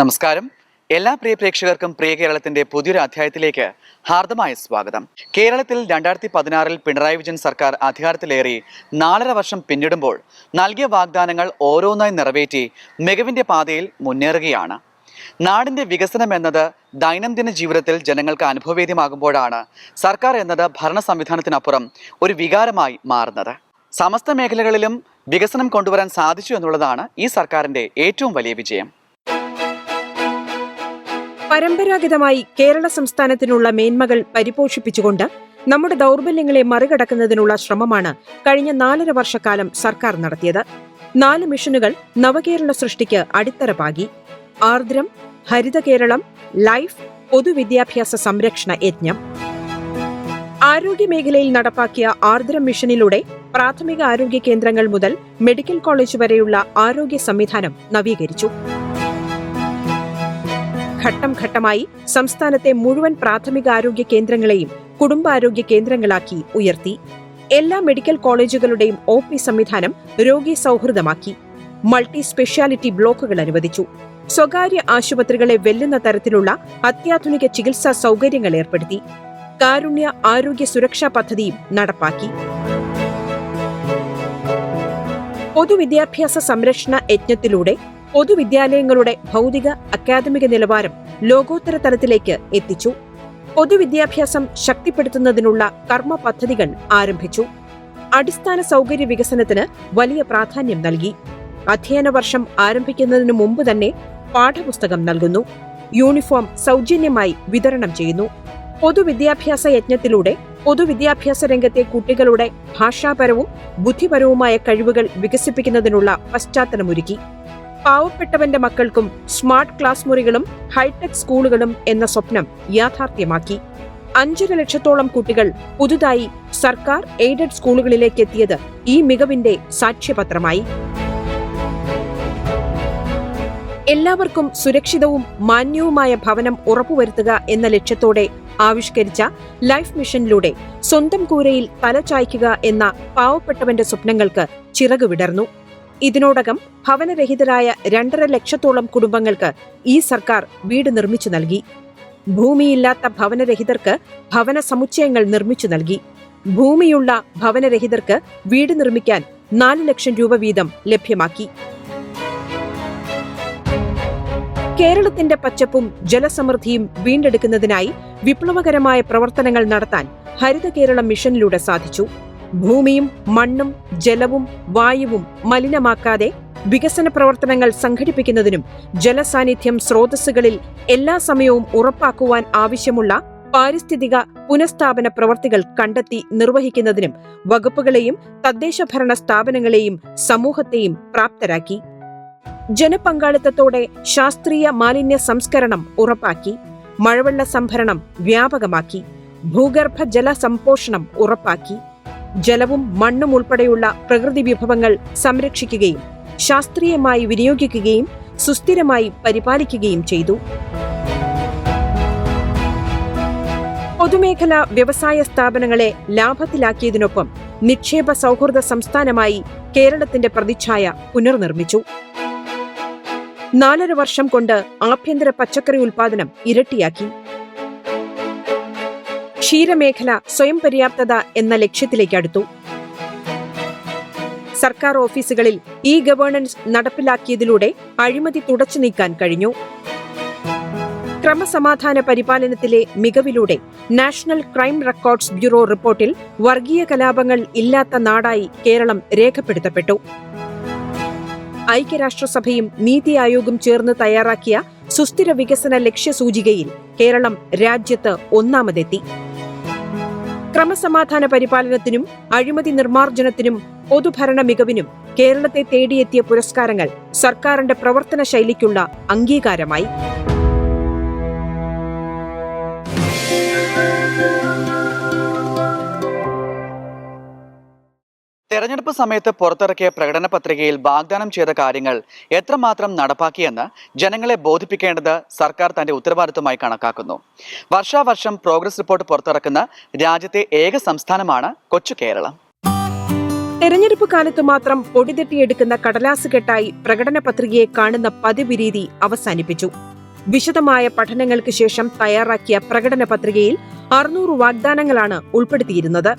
നമസ്കാരം. എല്ലാ പ്രിയ പ്രേക്ഷകർക്കും പ്രിയ കേരളത്തിന്റെ പുതിയൊരു അധ്യായത്തിലേക്ക് ഹാർദമായ സ്വാഗതം. കേരളത്തിൽ രണ്ടായിരത്തി പതിനാറിൽ പിണറായി വിജയൻ സർക്കാർ അധികാരത്തിലേറി നാലര വർഷം പിന്നിടുമ്പോൾ നൽകിയ വാഗ്ദാനങ്ങൾ ഓരോന്നായി നിറവേറ്റി മികവിന്റെ പാതയിൽ മുന്നേറുകയാണ്. നാടിന്റെ വികസനം എന്നത് ദൈനംദിന ജീവിതത്തിൽ ജനങ്ങൾക്ക് അനുഭവവേദ്യമാകുമ്പോഴാണ് സർക്കാർ എന്നത് ഭരണ സംവിധാനത്തിനപ്പുറം ഒരു വികാരമായി മാറുന്നത്. സമസ്ത മേഖലകളിലും വികസനം കൊണ്ടുവരാൻ സാധിച്ചു എന്നുള്ളതാണ് ഈ സർക്കാരിന്റെ ഏറ്റവും വലിയ വിജയം. പരമ്പരാഗതമായി കേരള സംസ്ഥാനത്തിനുള്ള മേന്മകൾ പരിപോഷിപ്പിച്ചുകൊണ്ട് നമ്മുടെ ദൗർബല്യങ്ങളെ മറികടക്കുന്നതിനുള്ള ശ്രമമാണ് കഴിഞ്ഞ നാലര വർഷക്കാലം സർക്കാർ നടത്തിയത്. നാല് മിഷനുകൾ നവകേരള സൃഷ്ടിക്ക് അടിത്തറ പാകി. ആർദ്രം ഹരിത കേരളം ലൈഫ് പൊതുവിദ്യാഭ്യാസ സംരക്ഷണ യജ്ഞം. ആരോഗ്യമേഖലയിൽ നടപ്പാക്കിയ ആർദ്രം മിഷനിലൂടെ പ്രാഥമിക ആരോഗ്യ കേന്ദ്രങ്ങൾ മുതൽ മെഡിക്കൽ കോളേജ് വരെയുള്ള ആരോഗ്യ സംവിധാനം നവീകരിച്ചു. ഘട്ടം ഘട്ടമായി സംസ്ഥാനത്തെ മുഴുവൻ പ്രാഥമികാരോഗ്യ കേന്ദ്രങ്ങളെയും കുടുംബാരോഗ്യ കേന്ദ്രങ്ങളാക്കി ഉയർത്തി. എല്ലാ മെഡിക്കൽ കോളേജുകളുടെയും ഒ പി സംവിധാനം രോഗി സൗഹൃദമാക്കി. മൾട്ടി സ്പെഷ്യാലിറ്റി ബ്ലോക്കുകൾ അനുവദിച്ചു. സ്വകാര്യ ആശുപത്രികളെ വെല്ലുന്ന തരത്തിലുള്ള അത്യാധുനിക ചികിത്സാ സൗകര്യങ്ങൾ ഏർപ്പെടുത്തി. കാരുണ്യ ആരോഗ്യ സുരക്ഷാ പദ്ധതിയും നടപ്പാക്കി. പൊതുവിദ്യാഭ്യാസ സംരക്ഷണ യജ്ഞത്തിലൂടെ പൊതുവിദ്യാലയങ്ങളുടെ ഭൗതിക അക്കാദമിക നിലവാരം ലോകോത്തര തലത്തിലേക്ക് എത്തിച്ചു. പൊതുവിദ്യാഭ്യാസം ശക്തിപ്പെടുത്തുന്നതിനുള്ള കർമ്മ പദ്ധതികൾ ആരംഭിച്ചു. അടിസ്ഥാന സൗകര്യ വികസനത്തിന് വലിയ പ്രാധാന്യം നൽകി. അധ്യയന വർഷം ആരംഭിക്കുന്നതിനു മുമ്പ് തന്നെ പാഠപുസ്തകം നൽകുന്നു. യൂണിഫോം സൗജന്യമായി വിതരണം ചെയ്യുന്നു. പൊതുവിദ്യാഭ്യാസ യജ്ഞത്തിലൂടെ പൊതുവിദ്യാഭ്യാസ രംഗത്തെ കുട്ടികളുടെ ഭാഷാപരവും ബുദ്ധിപരവുമായ കഴിവുകൾ വികസിപ്പിക്കുന്നതിനുള്ള പശ്ചാത്തലമൊരുക്കി. പാവപ്പെട്ടവന്റെ മക്കൾക്കും സ്മാർട്ട് ക്ലാസ് മുറികളും ഹൈടെക് സ്കൂളുകളും എന്ന സ്വപ്നം യാഥാർത്ഥ്യമാക്കി. അഞ്ചര ലക്ഷത്തോളം കുട്ടികൾ പുതുതായി സർക്കാർ എയ്ഡഡ് സ്കൂളുകളിലേക്ക് എത്തിയത് ഈ മികവിന്റെ സാക്ഷ്യപത്രമായി. എല്ലാവർക്കും സുരക്ഷിതവും മാന്യവുമായ ഭവനം ഉറപ്പുവരുത്തുക എന്ന ലക്ഷ്യത്തോടെ ആവിഷ്കരിച്ച ലൈഫ് മിഷനിലൂടെ സ്വന്തം കൂരയിൽ തലചായ്ക്കുക എന്ന പാവപ്പെട്ടവന്റെ സ്വപ്നങ്ങൾക്ക് ചിറക് വിടർന്നു. ഇതിനോടകം ഭവനരഹിതരായ രണ്ടര ലക്ഷത്തോളം കുടുംബങ്ങൾക്ക് ഈ സർക്കാർ വീട് നിർമ്മിച്ചു നൽകി. ഭൂമിയില്ലാത്ത ഭവനരഹിതർക്ക് ഭവന സമുച്ചയങ്ങൾ നിർമ്മിച്ചു നൽകി. ഭൂമിയുള്ള ഭവനരഹിതർക്ക് വീട് നിർമ്മിക്കാൻ നാല് ലക്ഷം രൂപ വീതം ലഭ്യമാക്കി. കേരളത്തിന്റെ പച്ചപ്പും ജലസമൃദ്ധിയും വീണ്ടെടുക്കുന്നതിനായി വിപ്ലവകരമായ പ്രവർത്തനങ്ങൾ നടത്താൻ ഹരിത കേരളം മിഷനിലൂടെ സാധിച്ചു. ഭൂമിയും മണ്ണും ജലവും വായുവും മലിനമാക്കാതെ വികസന പ്രവർത്തനങ്ങൾ സംഘടിപ്പിക്കുന്നതിനും ജലസാന്നിധ്യം സ്രോതസ്സുകളിൽ എല്ലാ സമയവും ഉറപ്പാക്കുവാൻ ആവശ്യമുള്ള പാരിസ്ഥിതിക പുനഃസ്ഥാപന പ്രവർത്തികൾ കണ്ടെത്തി നിർവഹിക്കുന്നതിനും വകുപ്പുകളെയും തദ്ദേശഭരണ സ്ഥാപനങ്ങളെയും സമൂഹത്തെയും പ്രാപ്തരാക്കി. ജനപങ്കാളിത്തത്തോടെ ശാസ്ത്രീയ മാലിന്യ സംസ്കരണം ഉറപ്പാക്കി. മഴവെള്ള സംഭരണം വ്യാപകമാക്കി. ഭൂഗർഭ ജല സംപോഷണം ഉറപ്പാക്കി. ജലവും മണ്ണും ഉൾപ്പെടെയുള്ള പ്രകൃതി വിഭവങ്ങൾ സംരക്ഷിക്കുകയും ശാസ്ത്രീയമായി വിനിയോഗിക്കുകയും സുസ്ഥിരമായി പരിപാലിക്കുകയും ചെയ്തു. പൊതുമേഖലാ വ്യവസായ സ്ഥാപനങ്ങളെ ലാഭത്തിലാക്കിയതിനൊപ്പം നിക്ഷേപ സൗഹൃദ സംസ്ഥാനമായി കേരളത്തിന്റെ പ്രതിച്ഛായ പുനർനിർമ്മിച്ചു. നാലര വർഷം കൊണ്ട് ആഭ്യന്തര പച്ചക്കറി ഉൽപാദനം ഇരട്ടിയാക്കി. ക്ഷീരമേഖല സ്വയം പര്യാപ്തത എന്ന ലക്ഷ്യത്തിലേക്ക് അടുത്തു. സർക്കാർ ഓഫീസുകളിൽ ഇ ഗവേണൻസ് നടപ്പിലാക്കിയതിലൂടെ അഴിമതി തുടച്ചു നീക്കാൻ കഴിഞ്ഞു. ക്രമസമാധാന പരിപാലനത്തിലെ മികവിലൂടെ നാഷണൽ ക്രൈം റെക്കോർഡ്സ് ബ്യൂറോ റിപ്പോർട്ടിൽ വർഗീയ കലാപങ്ങൾ ഇല്ലാത്ത നാടായി കേരളം രേഖപ്പെടുത്തപ്പെട്ടു. ഐക്യരാഷ്ട്രസഭയും നീതി ആയോഗും ചേർന്ന് തയ്യാറാക്കിയ സുസ്ഥിര വികസന ലക്ഷ്യസൂചികയിൽ കേരളം രാജ്യത്ത് ഒന്നാമതെത്തി. ക്രമസമാധാന പരിപാലനത്തിനും അഴിമതി നിർമ്മാർജനത്തിനും പൊതുഭരണ മികവിനും കേരളത്തെ തേടിയെത്തിയ പുരസ്കാരങ്ങൾ സർക്കാരിന്റെ പ്രവർത്തന ശൈലിക്കുള്ള അംഗീകാരമായി. തെരഞ്ഞെടുപ്പ് സമയത്ത് പുറത്തിറക്കിയ പ്രകടന പത്രികയിൽ വാഗ്ദാനം ചെയ്ത കാര്യങ്ങൾ എത്രമാത്രം നടപ്പാക്കിയെന്ന് ജനങ്ങളെ ബോധിപ്പിക്കേണ്ടത് സർക്കാർ തന്റെ ഉത്തരവാദിത്വമായി കണക്കാക്കുന്നു. വർഷാവർഷം പ്രോഗ്രസ് റിപ്പോർട്ട് പുറത്തിറക്കുന്ന രാജ്യത്തെ ഏക സംസ്ഥാനമാണ് കൊച്ചു കേരളം. തെരഞ്ഞെടുപ്പ് കാലത്ത് മാത്രം പൊടിതട്ടിയെടുക്കുന്ന കടലാസ് കെട്ടായി പ്രകടന പത്രികയെ കാണുന്ന പതിവ് രീതി അവസാനിപ്പിച്ചു. വിശദമായ പഠനങ്ങൾക്ക് ശേഷം തയ്യാറാക്കിയ പ്രകടന പത്രികയിൽ അറുന്നൂറ് വാഗ്ദാനങ്ങളാണ് ഉൾപ്പെടുത്തിയിരുന്നത്.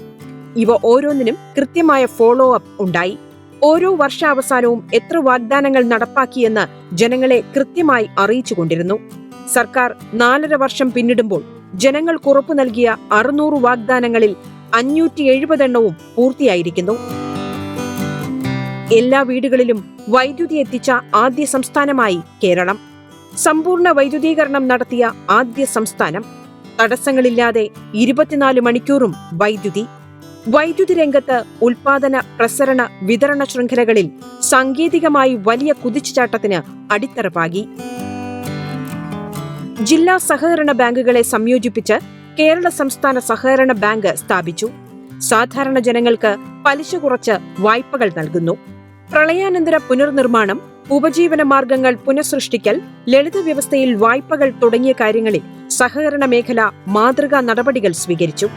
ഇവ ഓരോന്നിനും കൃത്യമായ ഫോളോ അപ്പ് ഉണ്ടായി. ഓരോ വർഷാവസാനവും എത്ര വാഗ്ദാനങ്ങൾ നടപ്പാക്കിയെന്ന് ജനങ്ങളെ കൃത്യമായി അറിയിച്ചുകൊണ്ടിരുന്നു സർക്കാർ നാലര വർഷം പിന്നിടുമ്പോൾ ജനങ്ങൾക്ക് ഉറപ്പു നൽകിയ അറുന്നൂറ് വാഗ്ദാനങ്ങളിൽ അഞ്ഞൂറ്റി എഴുപതെണ്ണവും പൂർത്തിയായിരിക്കുന്നു. എല്ലാ വീടുകളിലും വൈദ്യുതി എത്തിച്ച ആദ്യ സംസ്ഥാനമായി കേരളം. സമ്പൂർണ വൈദ്യുതീകരണം നടത്തിയ ആദ്യ സംസ്ഥാനം. തടസ്സങ്ങളില്ലാതെ ഇരുപത്തിനാല് മണിക്കൂറും വൈദ്യുതി. വൈദ്യുതി രംഗത്ത് ഉൽപാദന പ്രസരണ വിതരണ ശൃംഖലകളിൽ സാങ്കേതികമായി വലിയ കുതിച്ചുചാട്ടത്തിന് അടിത്തറ പാകി ജില്ലാ സഹകരണ ബാങ്കുകളെ സംയോജിപ്പിച്ച് കേരള സംസ്ഥാന സഹകരണ ബാങ്ക് സ്ഥാപിച്ചു. സാധാരണ ജനങ്ങൾക്ക് പലിശ കുറച്ച് വായ്പകൾ നൽകുന്നു. പ്രളയാനന്തര പുനർനിർമ്മാണം ഉപജീവന മാർഗങ്ങൾ പുനഃസൃഷ്ടിക്കൽ ലളിത വ്യവസ്ഥയിൽ വായ്പകൾ തുടങ്ങിയ കാര്യങ്ങളിൽ സഹകരണ മേഖല മാതൃകാ നടപടികൾ സ്വീകരിച്ചു.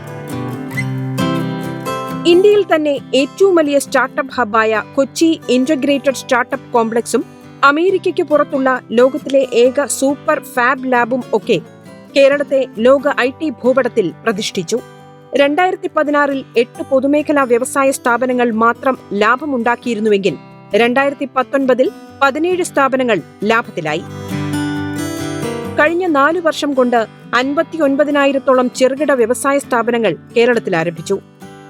ഇന്ത്യയിൽ തന്നെ ഏറ്റവും വലിയ സ്റ്റാർട്ടപ്പ് ഹബ്ബായ കൊച്ചി ഇന്റഗ്രേറ്റഡ് സ്റ്റാർട്ടപ്പ് കോംപ്ലക്സും അമേരിക്കയ്ക്ക് പുറത്തുള്ള ലോകത്തിലെ ഏക സൂപ്പർ ഫാബ് ലാബും ഒക്കെ കേരളത്തെ ലോക ഐ ടി ഭൂപടത്തിൽ പ്രതിഷ്ഠിച്ചു. രണ്ടായിരത്തി പതിനാറിൽ എട്ട് പൊതുമേഖലാ വ്യവസായ സ്ഥാപനങ്ങൾ മാത്രം ലാഭമുണ്ടാക്കിയിരുന്നുവെങ്കിൽ രണ്ടായിരത്തി പത്തൊൻപതിൽ പതിനേഴ് സ്ഥാപനങ്ങൾ ലാഭത്തിലായി. കഴിഞ്ഞ നാലു വർഷം കൊണ്ട് അൻപത്തി ഒൻപതിനായിരത്തോളം ചെറുകിട വ്യവസായ സ്ഥാപനങ്ങൾ കേരളത്തിൽ ആരംഭിച്ചു.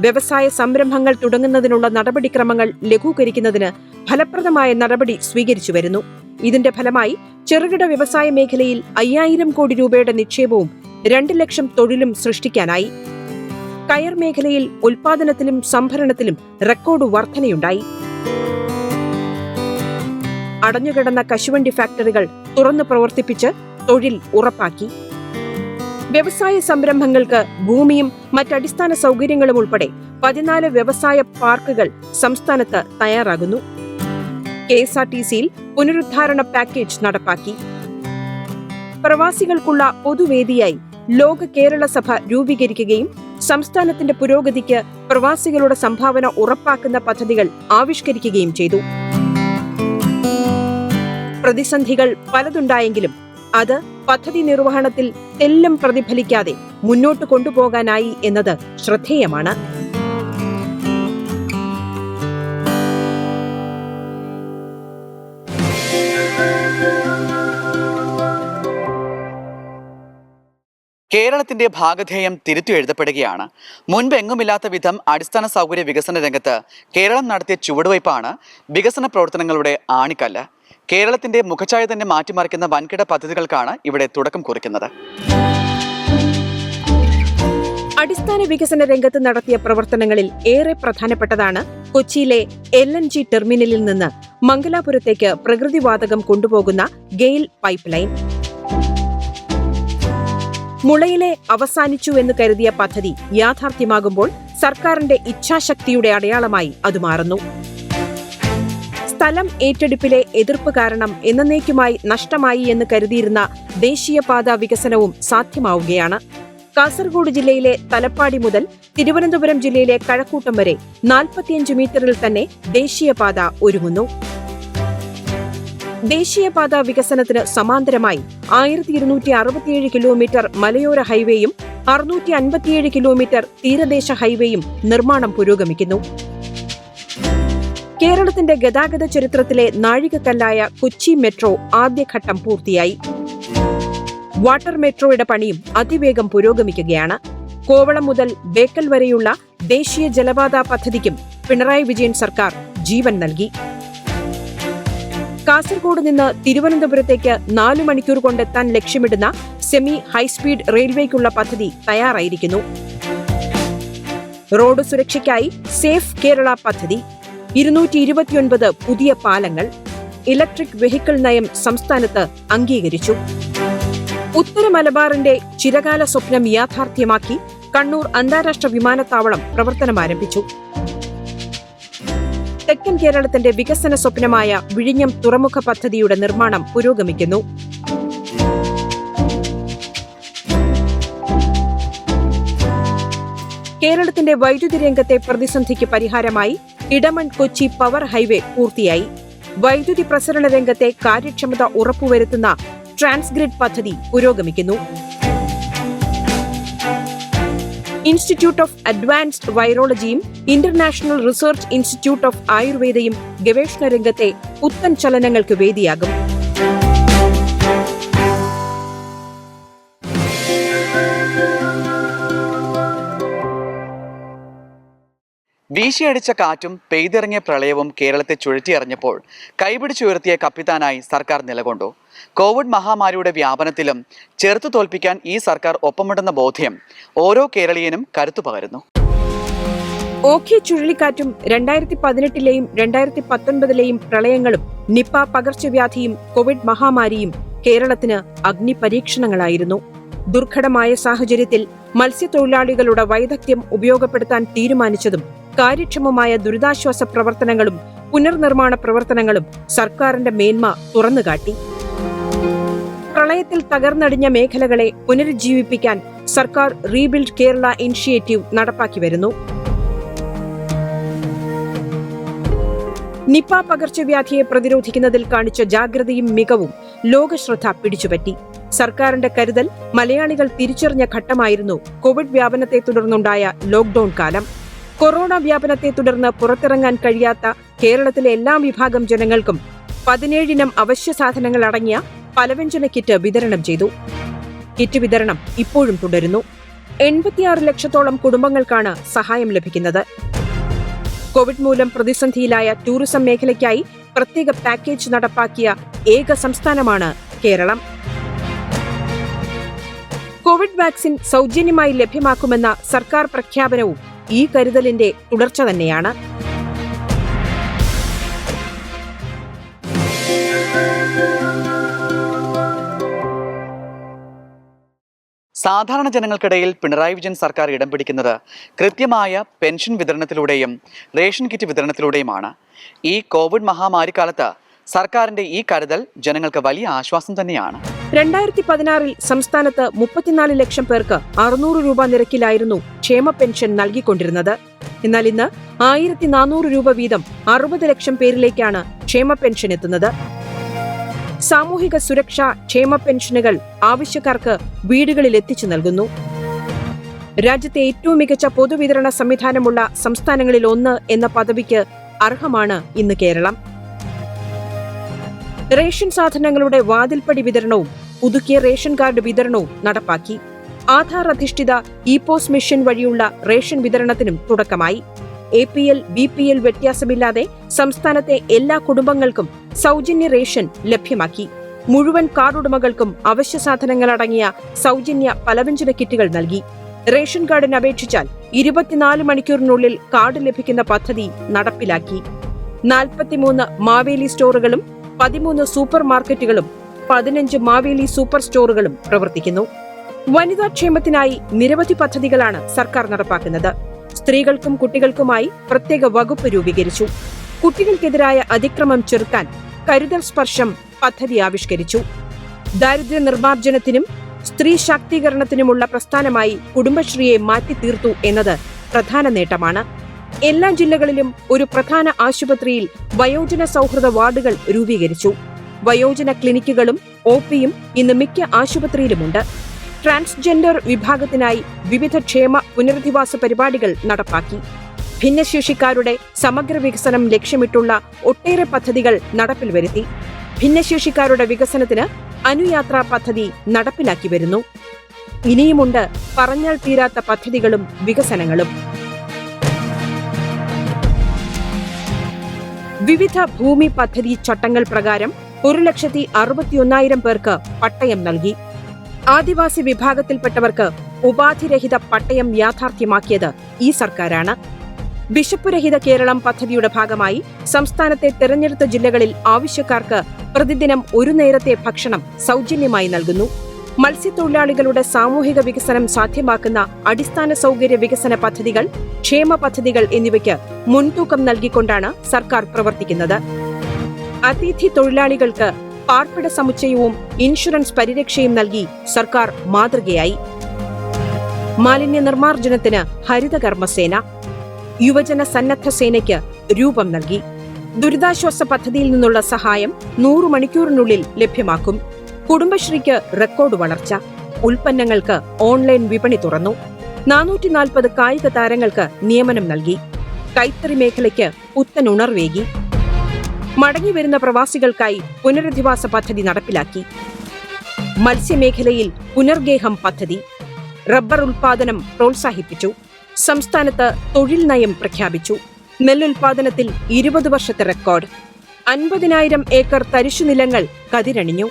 വ്യവസായ സംരംഭങ്ങൾ തുടങ്ങുന്നതിനുള്ള നടപടിക്രമങ്ങൾ ലഘൂകരിക്കുന്നതിന് ഫലപ്രദമായ നടപടി സ്വീകരിച്ചു വരുന്നു. ഇതിന്റെ ഫലമായി ചെറുകിട വ്യവസായ മേഖലയിൽ അയ്യായിരം കോടി രൂപയുടെ നിക്ഷേപവും രണ്ട് ലക്ഷം തൊഴിലും സൃഷ്ടിക്കാനായി. കയർ മേഖലയിൽ ഉൽപാദനത്തിലും സംഭരണത്തിലും റെക്കോർഡ് വർധനയുണ്ടായി. അടഞ്ഞുകിടന്ന കശുവണ്ടി ഫാക്ടറികൾ തുറന്നു പ്രവർത്തിപ്പിച്ച് തൊഴിൽ ഉറപ്പാക്കി. വ്യവസായ സംരംഭങ്ങൾക്ക് ഭൂമിയും മറ്റടിസ്ഥാന സൗകര്യങ്ങളും ഉൾപ്പെടെ പതിനാല് വ്യവസായ പാർക്കുകൾ സംസ്ഥാനത്ത് തയ്യാറാകുന്നു. കെ എസ് ആർ ടി സിയിൽ പുനരുദ്ധാരണ പാക്കേജ് നടപ്പാക്കി. പ്രവാസികൾക്കുള്ള പൊതുവേദിയായി ലോക കേരള സഭ രൂപീകരിക്കുകയും സംസ്ഥാനത്തിന്റെ പുരോഗതിക്ക് പ്രവാസികളുടെ സംഭാവന ഉറപ്പാക്കുന്ന പദ്ധതികൾ ആവിഷ്കരിക്കുകയും ചെയ്തു. പ്രതിസന്ധികൾ പലതുണ്ടായെങ്കിലും അത് പദ്ധതി നിർവഹണത്തിൽ തെല്ലും പ്രതിഫലിക്കാതെ മുന്നോട്ട് കൊണ്ടുപോകാനായി എന്നത് ശ്രദ്ധേയമാണ്. കേരളത്തിന്റെ ഭാഗധേയം തിരുത്തി എഴുതപ്പെടുകയാണ്. മുൻപ് എങ്ങുമില്ലാത്ത വിധം അടിസ്ഥാന സൗകര്യ വികസന രംഗത്ത് കേരളം നടത്തിയ ചുവടുവയ്പ്പാണ് വികസന പ്രവർത്തനങ്ങളുടെ ആണിക്കല്ല്. കേരളത്തിന്റെ മുഖഛായ തന്നെ മാറ്റിമറിക്കുന്ന വൻകിട പദ്ധതികൾക്കാണ് ഇവിടെ തുടക്കം കുറിക്കുന്നത്. അടിസ്ഥാന വികസന രംഗത്ത് നടത്തിയ പ്രവർത്തനങ്ങളിൽ ഏറെ പ്രധാനപ്പെട്ടതാണ് കൊച്ചിയിലെ എൽ എൻ ജി ടെർമിനലിൽ നിന്ന് മംഗലാപുരത്തേക്ക് പ്രകൃതിവാതകം കൊണ്ടുപോകുന്ന ഗെയിൽ പൈപ്പ് ലൈൻ മുളയിലെ അവസാനിച്ചു എന്ന് കരുതിയ പദ്ധതി യാഥാർത്ഥ്യമാകുമ്പോൾ സർക്കാരിന്റെ ഇച്ഛാശക്തിയുടെ അടയാളമായി അത് മാറുന്നു. സ്ഥലം ഏറ്റെടുപ്പിലെ എതിർപ്പ് കാരണം എന്നേക്കുമായി നഷ്ടമായി എന്ന് കരുതിയിരുന്ന ദേശീയപാത വികസനവും സാധ്യമാവുകയാണ്. കാസർഗോഡ് ജില്ലയിലെ തലപ്പാടി മുതൽ തിരുവനന്തപുരം ജില്ലയിലെ കഴക്കൂട്ടം വരെ നാൽപ്പത്തിയഞ്ച് മീറ്ററിൽ തന്നെ ദേശീയപാത ഒരുങ്ങുന്നു. ദേശീയപാത വികസനത്തിന് സമാന്തരമായി ആയിരത്തി ഇരുന്നൂറ്റി അറുപത്തിയേഴ് കിലോമീറ്റർ മലയോര ഹൈവേയും അറുന്നൂറ്റി അൻപത്തിയേഴ് കിലോമീറ്റർ തീരദേശ ഹൈവേയും നിർമ്മാണം പുരോഗമിക്കുന്നു. കേരളത്തിന്റെ ഗതാഗത ചരിത്രത്തിലെ നാഴികക്കല്ലായ കൊച്ചി മെട്രോ ആദ്യഘട്ടം പൂർത്തിയായി. വാട്ടർ മെട്രോയുടെ പണിയും അതിവേഗം പുരോഗമിക്കുകയാണ്. കോവളം മുതൽ ബേക്കൽ വരെയുള്ള ദേശീയ ജലപാത പദ്ധതിക്കും പിണറായി വിജയൻ സർക്കാർ ജീവൻ നൽകി. കാസർഗോഡ് നിന്ന് തിരുവനന്തപുരത്തേക്ക് നാലു മണിക്കൂർ കൊണ്ടെത്താൻ ലക്ഷ്യമിടുന്ന സെമി ഹൈസ്പീഡ് റെയിൽവേക്കുള്ള പദ്ധതി തയ്യാറായിരിക്കുന്നു. റോഡ് സുരക്ഷയ്ക്കായി സേഫ് കേരള പദ്ധതി. ഇരുന്നൂറ്റി ഇരുപത്തിയൊൻപത് പുതിയ പാലങ്ങൾ ഇലക്ട്രിക് വെഹിക്കിൾ നയം സംസ്ഥാനത്ത് അംഗീകരിച്ചു. ഉത്തര മലബാറിന്റെ ചിരകാല സ്വപ്നം യാഥാർത്ഥ്യമാക്കി കണ്ണൂർ അന്താരാഷ്ട്ര വിമാനത്താവളം പ്രവർത്തനം ആരംഭിച്ചു. തെക്കൻ കേരളത്തിന്റെ വികസന സ്വപ്നമായ വിഴിഞ്ഞം തുറമുഖ പദ്ധതിയുടെ നിർമ്മാണം പുരോഗമിക്കുന്നു. കേരളത്തിന്റെ വൈദ്യുതി രംഗത്തെ പ്രതിസന്ധിക്ക് പരിഹാരമായി ഇടമൺ കൊച്ചി പവർ ഹൈവേ പൂർത്തിയായി. വൈദ്യുതി പ്രസരണ രംഗത്തെ കാര്യക്ഷമത ഉറപ്പുവരുത്തുന്ന ട്രാൻസ്ഗ്രിഡ് പദ്ധതി പുരോഗമിക്കുന്നു. ഇൻസ്റ്റിറ്റ്യൂട്ട് ഓഫ് അഡ്വാൻസ്ഡ് വൈറോളജിയും ഇന്റർനാഷണൽ റിസർച്ച് ഇൻസ്റ്റിറ്റ്യൂട്ട് ഓഫ് ആയുർവേദയും ഗവേഷണ രംഗത്തെ പുത്തൻ ചലനങ്ങൾക്ക് വേദിയാകും. വീശിയടിച്ച കാറ്റും പെയ്തിറങ്ങിയ പ്രളയവും കേരളത്തെ ചുഴറ്റിയറിഞ്ഞപ്പോൾ കൈപിടിച്ചുയർത്തിയ കപ്പിത്താനായി സർക്കാർ നിലകൊണ്ടു. കോവിഡ് മഹാമാരിയുടെ വ്യാപനത്തിലും ചെറുത്തു തോൽപ്പിക്കാൻ ഈ സർക്കാർ ഒപ്പമുണ്ടെന്ന ബോധ്യം ഓരോ കേരളീയനും കരുത്തു പകരുന്നു. ഓഖി ചുഴലിക്കാറ്റും രണ്ടായിരത്തി പതിനെട്ടിലെയും രണ്ടായിരത്തി പത്തൊൻപതിലെയും പ്രളയങ്ങളും നിപ്പ പകർച്ചവ്യാധിയും കോവിഡ് മഹാമാരിയും കേരളത്തിന് അഗ്നിപരീക്ഷണങ്ങളായിരുന്നു. ദുർഘടമായ സാഹചര്യത്തിൽ മത്സ്യത്തൊഴിലാളികളുടെ വൈദഗ്ധ്യം ഉപയോഗപ്പെടുത്താൻ തീരുമാനിച്ചതും കാര്യക്ഷമമായ ദുരിതാശ്വാസ പ്രവർത്തനങ്ങളും പുനർനിർമ്മാണ പ്രവർത്തനങ്ങളും സർക്കാരിന്റെ മേന്മ തുറന്നുകാട്ടി. പ്രളയത്തിൽ തകർന്നടിഞ്ഞ മേഖലകളെ പുനരുജ്ജീവിപ്പിക്കാൻ സർക്കാർ റീബിൽഡ് കേരള ഇനിഷ്യേറ്റീവ് നടപ്പാക്കി വരുന്നു. നിപ പകർച്ചവ്യാധിയെ പ്രതിരോധിക്കുന്നതിൽ കാണിച്ച ജാഗ്രതയും മികവും ലോകശ്രദ്ധ പിടിച്ചുപറ്റി. സർക്കാരിന്റെ കരുതൽ മലയാളികൾ തിരിച്ചറിഞ്ഞ ഘട്ടമായിരുന്നു കോവിഡ് വ്യാപനത്തെ തുടർന്നുണ്ടായ ലോക്ഡൌൺ കാലം. കൊറോണ വ്യാപനത്തെ തുടർന്ന് പുറത്തിറങ്ങാൻ കഴിയാത്ത കേരളത്തിലെ എല്ലാ വിഭാഗം ജനങ്ങൾക്കും പതിനേഴിനം അവശ്യ സാധനങ്ങൾ അടങ്ങിയ പലവ്യഞ്ജന കിറ്റ് വിതരണം ചെയ്തു. കിറ്റ് വിതരണം ഇപ്പോഴും തുടരുന്നു. എൺപത്തിയാറ് ലക്ഷത്തോളം കുടുംബങ്ങൾക്കാണ് സഹായം ലഭിക്കുന്നത്. കോവിഡ് മൂലം പ്രതിസന്ധിയിലായ ടൂറിസം മേഖലയ്ക്കായി പ്രത്യേക പാക്കേജ് നടപ്പാക്കിയ ഏക സംസ്ഥാനമാണ് കേരളം. കോവിഡ് വാക്സിൻ സൗജന്യമായി ലഭ്യമാക്കുമെന്ന സർക്കാർ പ്രഖ്യാപനവും ഈ കരുതലിന്റെ തുടർച്ച തന്നെയാണ്. സാധാരണ ജനങ്ങൾക്കിടയിൽ പിണറായി വിജയൻ സർക്കാർ ഇടം പിടിക്കുന്നത് കൃത്യമായ പെൻഷൻ വിതരണത്തിലൂടെയും റേഷൻ കിറ്റ് വിതരണത്തിലൂടെയുമാണ്. ഈ കോവിഡ് മഹാമാരി കാലത്ത് സർക്കാരിന്റെ ഈ കരുതൽ ജനങ്ങൾക്ക് വലിയ ആശ്വാസം തന്നെയാണ്. രണ്ടായിരത്തി പതിനാറിൽ സംസ്ഥാനത്ത് മുപ്പത്തിനാല് ലക്ഷം പേർക്ക് അറുന്നൂറ് രൂപ നിരക്കിലായിരുന്നു ക്ഷേമ പെൻഷൻ നൽകിക്കൊണ്ടിരുന്നത്. എന്നാൽ ഇന്ന് ആയിരത്തി നാനൂറ് രൂപ വീതം അറുപത് ലക്ഷം പേരിലേക്കാണ് ക്ഷേമ പെൻഷൻ എത്തുന്നത്. സാമൂഹിക സുരക്ഷ ക്ഷേമ പെൻഷനുകൾ ആവശ്യക്കാർക്ക് വീടുകളിൽ എത്തിച്ചു നൽകുന്നു. രാജ്യത്തെ ഏറ്റവും മികച്ച പൊതുവിതരണ സംവിധാനമുള്ള സംസ്ഥാനങ്ങളിൽ ഒന്ന് എന്ന പദവിക്ക് അർഹമാണ് ഇന്ന് കേരളം. റേഷൻ സാധനങ്ങളുടെ വാതിൽപ്പടി വിതരണവും പുതുക്കിയ റേഷൻ കാർഡ് വിതരണവും നടപ്പാക്കി. ആധാർ അധിഷ്ഠിത ഇ പോസ് മെഷീൻ വഴിയുള്ള റേഷൻ വിതരണത്തിനും തുടക്കമായി. A P L B P L വ്യത്യാസമില്ലാതെ സംസ്ഥാനത്തെ എല്ലാ കുടുംബങ്ങൾക്കും സൗജന്യ റേഷൻ ലഭ്യമാക്കി. മുഴുവൻ കാർഡുടമകൾക്കും അവശ്യ സാധനങ്ങൾ അടങ്ങിയ സൗജന്യ പലവ്യഞ്ജന കിറ്റുകൾ നൽകി. റേഷൻ കാർഡിന് അപേക്ഷിച്ചാൽ ഇരുപത്തിനാല് മണിക്കൂറിനുള്ളിൽ കാർഡ് ലഭിക്കുന്ന പദ്ധതി നടപ്പിലാക്കി. നാൽപ്പത്തിമൂന്ന് മാവേലി സ്റ്റോറുകളും പതിമൂന്ന് സൂപ്പർ മാർക്കറ്റുകളും പതിനഞ്ച് മാവേലി സൂപ്പർ സ്റ്റോറുകളും പ്രവർത്തിക്കുന്നു. വനിതാ ക്ഷേമത്തിനായി നിരവധി പദ്ധതികളാണ് സർക്കാർ നടപ്പാക്കുന്നത്. സ്ത്രീകൾക്കും കുട്ടികൾക്കുമായി പ്രത്യേക വകുപ്പ് രൂപീകരിച്ചു. കുട്ടികൾക്കെതിരായ അതിക്രമം ചെറുക്കാൻ കരുതൽ സ്പർശം പദ്ധതി ആവിഷ്കരിച്ചു. ദാരിദ്ര്യ നിർമ്മാർജനത്തിനും സ്ത്രീ ശാക്തീകരണത്തിനുമുള്ള പ്രസ്ഥാനമായി കുടുംബശ്രീയെ മാറ്റിത്തീർത്തു എന്നത് പ്രധാന നേട്ടമാണ്. എല്ലാ ജില്ലകളിലും ഒരു പ്രധാന ആശുപത്രിയിൽ വയോജന സൗഹൃദ വാർഡുകൾ രൂപീകരിച്ചു. വയോജന ക്ലിനിക്കുകളും ഒ പിയും ഇന്ന് മിക്ക ആശുപത്രിയിലുമുണ്ട്. ട്രാൻസ്ജെൻഡർ വിഭാഗത്തിനായി വിവിധ ക്ഷേമ പുനരധിവാസ പരിപാടികൾ നടപ്പാക്കി. ഭിന്നശേഷിക്കാരുടെ സമഗ്ര വികസനം ലക്ഷ്യമിട്ടുള്ള ഒട്ടേറെ പദ്ധതികൾ നടപ്പിൽ വരുത്തി. ഭിന്നശേഷിക്കാരുടെ വികസനത്തിന് അനുയാത്രാ പദ്ധതി നടപ്പിലാക്കി വരുന്നു. ഇനിയുമുണ്ട് പറഞ്ഞാൽ തീരാത്ത പദ്ധതികളും വികസനങ്ങളും. വിവിധ ഭൂമി പദ്ധതി ചട്ടങ്ങൾ പ്രകാരം ഒരു ലക്ഷത്തി അറുപത്തിയൊന്നായിരം പേർക്ക് പട്ടയം നൽകി. ആദിവാസി വിഭാഗത്തിൽപ്പെട്ടവർക്ക് ഉപാധിരഹിത പട്ടയം യാഥാർത്ഥ്യമാക്കിയത് ഈ സർക്കാരാണ്. വിശപ്പുരഹിത കേരളം പദ്ധതിയുടെ ഭാഗമായി സംസ്ഥാനത്തെ തെരഞ്ഞെടുത്ത ജില്ലകളിൽ ആവശ്യക്കാർക്ക് പ്രതിദിനം ഒരു നേരത്തെ ഭക്ഷണം സൗജന്യമായി നൽകുന്നു. മത്സ്യത്തൊഴിലാളികളുടെ സാമൂഹിക വികസനം സാധ്യമാക്കുന്ന അടിസ്ഥാന സൗകര്യ വികസന പദ്ധതികൾ ക്ഷേമ പദ്ധതികൾ എന്നിവയ്ക്ക് മുൻതൂക്കം നൽകിക്കൊണ്ടാണ് സർക്കാർ പ്രവർത്തിക്കുന്നത്. അതിഥി തൊഴിലാളികൾക്ക് പാർപ്പിട സമുച്ചയവും ഇൻഷുറൻസ് പരിരക്ഷയും നൽകി സർക്കാർ മാതൃകയായി. മാലിന്യ നിർമ്മാർജനത്തിന് ഹരിതകർമ്മസേന യുവജന സന്നദ്ധ സേനയ്ക്ക് രൂപം നൽകി. ദുരിതാശ്വാസ പദ്ധതിയിൽ നിന്നുള്ള സഹായം നൂറു മണിക്കൂറിനുള്ളിൽ ലഭ്യമാക്കും. കുടുംബശ്രീക്ക് റെക്കോർഡ് വളർച്ച. ഉൽപ്പന്നങ്ങൾക്ക് ഓൺലൈൻ വിപണി തുറന്നു. നാനൂറ്റി നാൽപ്പത് കായിക താരങ്ങൾക്ക് നിയമനം നൽകി. കൈത്തറി മേഖലയ്ക്ക് പുത്തൻ ഉണർവേകി. മടങ്ങിവരുന്ന പ്രവാസികൾക്കായി പുനരധിവാസ പദ്ധതി നടപ്പിലാക്കി. മത്സ്യമേഖലയിൽ പുനർഗേഹം പദ്ധതി. റബ്ബർ ഉൽപാദനം പ്രോത്സാഹിപ്പിച്ചു. സംസ്ഥാനത്ത് തൊഴിൽ നയം പ്രഖ്യാപിച്ചു. നെല്ലുൽപാദനത്തിൽ ഇരുപത് വർഷത്തെ റെക്കോർഡ്. അൻപതിനായിരം ഏക്കർ തരിശുനിലങ്ങൾ കതിരണിഞ്ഞു.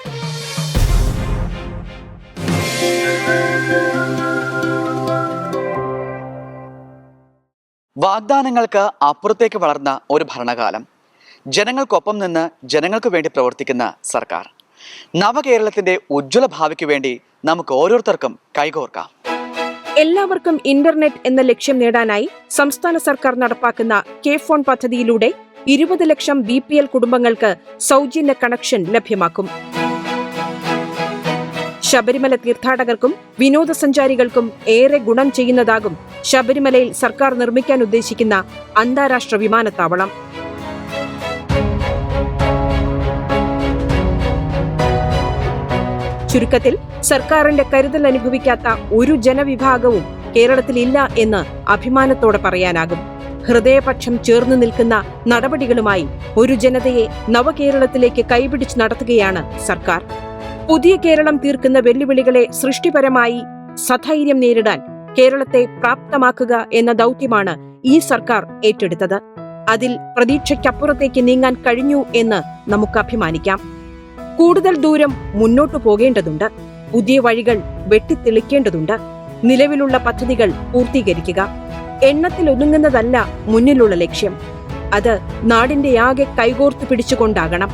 വാഗ്ദാനങ്ങൾക്ക് അപ്പുറത്തേക്ക് വളർന്ന ഒരു ഭരണകാലം. ജനങ്ങൾക്കൊപ്പം നിന്ന് ജനങ്ങൾക്ക് വേണ്ടി പ്രവർത്തിക്കുന്ന സർക്കാർ. നവകേരളത്തിന്റെ ഉജ്ജ്വല ഭാവിക്ക് വേണ്ടി നമുക്ക് ഓരോരുത്തർക്കും കൈകോർക്കാം. എല്ലാവർക്കും ഇന്റർനെറ്റ് എന്ന ലക്ഷ്യം നേടാനായി സംസ്ഥാന സർക്കാർ നടപ്പാക്കുന്ന കെ ഫോൺ പദ്ധതിയിലൂടെ ഇരുപത് ലക്ഷം ബി കുടുംബങ്ങൾക്ക് സൗജന്യ കണക്ഷൻ ലഭ്യമാക്കും. ശബരിമല തീർത്ഥാടകർക്കും വിനോദസഞ്ചാരികൾക്കും ഏറെ ഗുണം ചെയ്യുന്നതാകും ശബരിമലയിൽ സർക്കാർ നിർമ്മിക്കാൻ ഉദ്ദേശിക്കുന്ന അന്താരാഷ്ട്ര വിമാനത്താവളം. ചുരുക്കത്തിൽ സർക്കാരിന്റെ കരുതൽ അനുഭവിക്കാത്ത ഒരു ജനവിഭാഗവും കേരളത്തിലില്ല എന്ന് അഭിമാനത്തോടെ പറയാനാകും. ഹൃദയപക്ഷം ചേർന്നു നിൽക്കുന്ന നടപടികളുമായി ഒരു ജനതയെ നവകേരളത്തിലേക്ക് കൈപിടിച്ച് നടത്തുകയാണ് സർക്കാർ. പുതിയ കേരളം തീർക്കുന്ന വെല്ലുവിളികളെ സൃഷ്ടിപരമായി സധൈര്യം നേരിടാൻ കേരളത്തെ പ്രാപ്തമാക്കുക എന്ന ദൗത്യമാണ് ഈ സർക്കാർ ഏറ്റെടുത്തത്. അതിൽ പ്രതീക്ഷയ്ക്കപ്പുറത്തേക്ക് നീങ്ങാൻ കഴിഞ്ഞു എന്ന് നമുക്ക് അഭിമാനിക്കാം. കൂടുതൽ ദൂരം മുന്നോട്ടു പോകേണ്ടതുണ്ട്. പുതിയ വഴികൾ വെട്ടിത്തെളിക്കേണ്ടതുണ്ട്. നിലവിലുള്ള പദ്ധതികൾ പൂർത്തീകരിക്കുക. എണ്ണത്തിൽ ഒതുങ്ങുന്നതല്ല മുന്നിലുള്ള ലക്ഷ്യം. അത് നാടിന്റെ ആകെ കൈകോർത്തു പിടിച്ചുകൊണ്ടാകണം.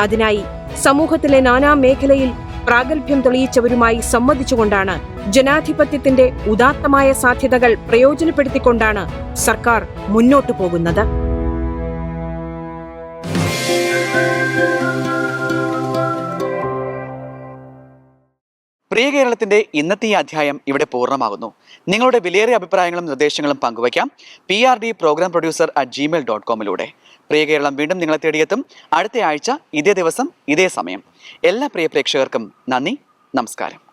അതിനായി സമൂഹത്തിലെ നാനാ മേഖലയിൽ പ്രാഗൽഭ്യം തെളിയിച്ചവരുമായി സംവദിച്ചുകൊണ്ടാണ് ജനാധിപത്യത്തിന്റെ ഉദാത്തമായ സാധ്യതകൾ പ്രയോജനപ്പെടുത്തിക്കൊണ്ടാണ് സർക്കാർ മുന്നോട്ടു പോകുന്നത്. പ്രിയ കേരളത്തിന്റെ ഇന്നത്തെ ഈ അധ്യായം ഇവിടെ പൂർണമാകുന്നു. നിങ്ങളുടെ വിലയേറിയ അഭിപ്രായങ്ങളും നിർദ്ദേശങ്ങളും പങ്കുവയ്ക്കാം. P R D program producer at Gmail dot കോമിലൂടെ പ്രിയ കേരളം വീണ്ടും നിങ്ങളെ തേടിയെത്തും. അടുത്ത ആഴ്ച ഇതേ ദിവസം ഇതേ സമയം. എല്ലാ പ്രിയ പ്രേക്ഷകർക്കും നന്ദി നമസ്കാരം.